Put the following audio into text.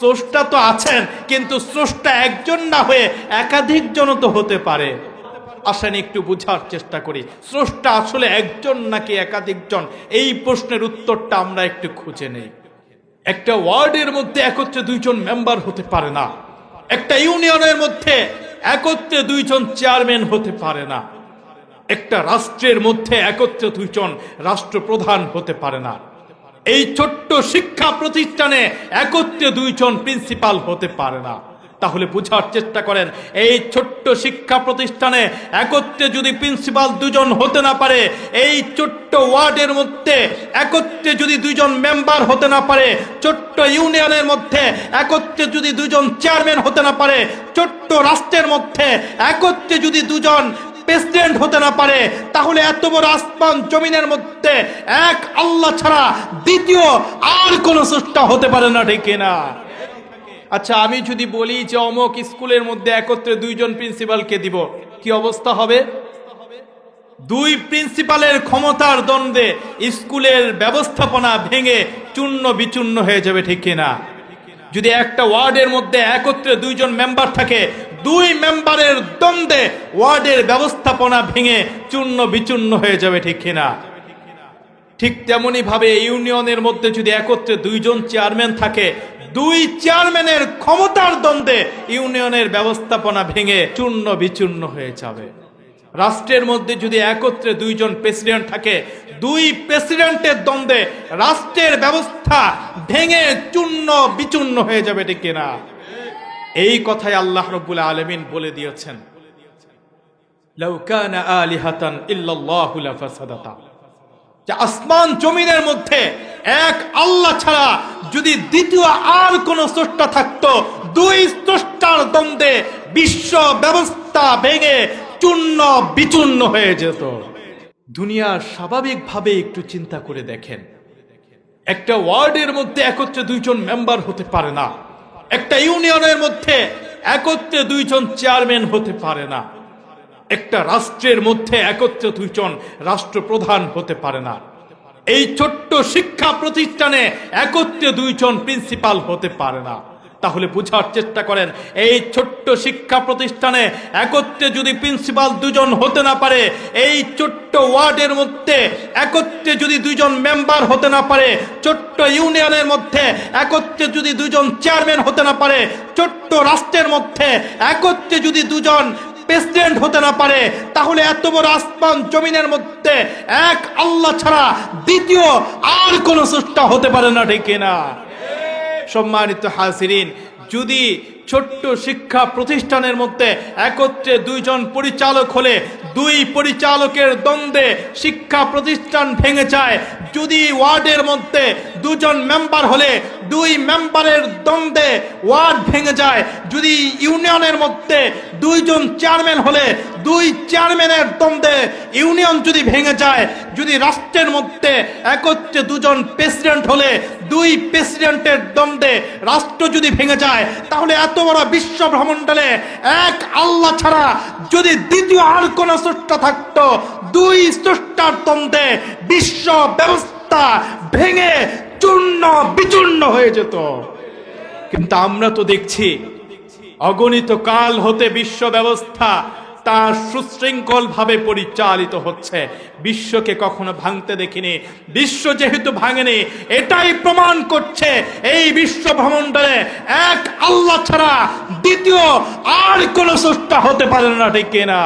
স্রষ্টা তো আছেন, কিন্তু স্রষ্টা একজন না হয়ে একাধিক জন তো হতে পারে। আসেন, একটু বোঝার চেষ্টা করি। স্রষ্টা আসলে একজন নাকি একাধিক জন? এই প্রশ্নের উত্তরটা আমরা একটু খুঁজে নেই। একটা ওয়ার্ডের মধ্যে একত্রে দুইজন মেম্বার হতে পারে না। একটা ইউনিয়নের মধ্যে একত্রে দুইজন চেয়ারম্যান হতে পারে না। একটা রাষ্ট্রের মধ্যে একত্রে দুইজন রাষ্ট্রপ্রধান হতে পারে না। এই ছোট্ট শিক্ষা প্রতিষ্ঠানে একত্রে দুইজন প্রিন্সিপাল হতে পারে না। তাহলে বোঝার চেষ্টা করেন, এই ছোট্ট শিক্ষা প্রতিষ্ঠানে একত্রে যদি প্রিন্সিপাল দুজন হতে না পারে, এই ছোট্ট ওয়ার্ডের মধ্যে একত্রে যদি দুজন মেম্বার হতে না পারে, ছোট্ট ইউনিয়নের মধ্যে একত্রে যদি দুজন চেয়ারম্যান হতে না পারে, ছোট্ট রাষ্ট্রের মধ্যে একত্রে যদি দুজন প্রেসিডেন্ট হতে না পারে, তাহলে এত বড় আসমান জমিনের মধ্যে এক আল্লাহ ছাড়া দ্বিতীয় আর কোন স্রষ্টা হতে পারে না, ঠিক না আচ্ছা আমি যদি বলি যে অমুক স্কুলের মধ্যে একত্রে দুইজন প্রিন্সিপালকে দিব, কি অবস্থা হবে? দুই প্রিন্সিপালের ক্ষমতার দ্বন্দ্বে স্কুলের ব্যবস্থাপনা ভেঙে চূর্ণ বিচূর্ণ হয়ে যাবে, ঠিক কিনা? যদি একটা ওয়ার্ডের মধ্যে একত্রে দুইজন মেম্বার থাকে দুই মেম্বারের দ্বন্দ্বে ওয়ার্ডের ব্যবস্থাপনা ভেঙে চূর্ণ বিচূর্ণ হয়ে যাবে ঠিক কিনা? ঠিক তেমনি ভাবে ইউনিয়নের মধ্যে যদি একত্রে দুইজন চেয়ারম্যান থাকে, দুই চেয়ারম্যানের ক্ষমতার দ্বন্দ্বে ইউনিয়নের ব্যবস্থাপনা ভেঙে চূর্ণ বিচূর্ণ হয়ে যাবে। রাষ্ট্রের মধ্যে যদি একত্রে দুইজন প্রেসিডেন্ট থাকে, দুই প্রেসিডেন্টের দ্বন্দ্বে রাষ্ট্রের ব্যবস্থা ভেঙে চূর্ণ বিচূর্ণ হয়ে যাবে ঠিক কিনা? এই কথাই আল্লাহ রব্বুল আলমিন বলে দিয়েছেন। আসমান জমিনের মধ্যে এক আল্লাহ ছাড়া যদি দ্বিতীয় আর কোন স্রষ্টা থাকতো, দুই স্রষ্টার দ্বন্দ্বে বিশ্ব ব্যবস্থা ভেঙে চূর্ণ বিচূর্ণ হয়ে যেত। দুনিয়ার স্বাভাবিকভাবে একটু চিন্তা করে দেখেন। একটা ওয়ার্ডের মধ্যে একত্রে দুইজন মেম্বার হতে পারে না। একটা ইউনিয়নের মধ্যে একত্রে দুইজন চেয়ারম্যান হতে পারে না। একটা রাষ্ট্রের মধ্যে একত্রে দুইজন রাষ্ট্রপ্রধান হতে পারে না। এই ছোট্ট শিক্ষা প্রতিষ্ঠানে একত্রে দুইজন প্রিন্সিপাল হতে পারে না। তাহলে বোঝার চেষ্টা করেন, এই ছোট্ট শিক্ষা প্রতিষ্ঠানে একত্রে যদি প্রিন্সিপাল দুজন হতে না পারে, এই ছোট্ট ওয়ার্ডের মধ্যে একত্রে যদি দুইজন মেম্বার হতে না পারে, ছোট্ট ইউনিয়নের মধ্যে একত্রে যদি দুজন চেয়ারম্যান হতে না পারে, ছোট্ট রাষ্ট্রের মধ্যে একত্রে যদি দুজন প্রেসিডেন্ট হতে না পারে, তাহলে এত বড় আসমান জমিনের মধ্যে এক আল্লাহ ছাড়া দ্বিতীয় আর কোন স্রষ্টা হতে পারে না, ঠিক না সম্মানিত হাসিরিন যদি ছোট্ট শিক্ষা প্রতিষ্ঠানের মধ্যে একত্রে দুইজন পরিচালক হলে, দুই পরিচালকের দ্বন্দ্বে শিক্ষা প্রতিষ্ঠান ভেঙে যায়। যদি ওয়ার্ডের মধ্যে দুজন মেম্বার হলে দুই মেম্বারের দ্বন্দ্বে ওয়ার্ড ভেঙে যায়। যদি ইউনিয়নের মধ্যে দুইজন চেয়ারম্যান হলে দুই চেয়ারম্যানের দ্বন্দ্বে ইউনিয়ন যদি ভেঙে যায়, যদি রাষ্ট্রের মধ্যে একত্রে দুজন প্রেসিডেন্ট হলে দুই প্রেসিডেন্টের দ্বন্দ্বে রাষ্ট্র যদি ভেঙে যায়, তাহলে এত বড় বিশ্ব ভ্রমণ্ডলে এক আল্লাহ ছাড়া যদি দ্বিতীয় আর কোনো স্রষ্টা থাকতো, দুই স্রষ্টার দ্বন্দ্বে বিশ্ব ব্যবস্থা ভেঙে চূর্ণ বিচূর্ণ হয়ে যেত। কিন্তু আমরা তো দেখছি, অগণিত কাল হতে বিশ্ব ব্যবস্থা তার সুশৃঙ্খল ভাবে পরিচালিত হচ্ছে। বিশ্বকে কখনো ভাঙতে দেখিনি, বিশ্ব যেহেতু ভাঙেনি, এটাই প্রমাণ করছে এই বিশ্ব ভ্রমণ্ডলে এক আল্লাহ ছাড়া দ্বিতীয় আর কোন স্রষ্টা হতে পারে না, ঠিক কিনা?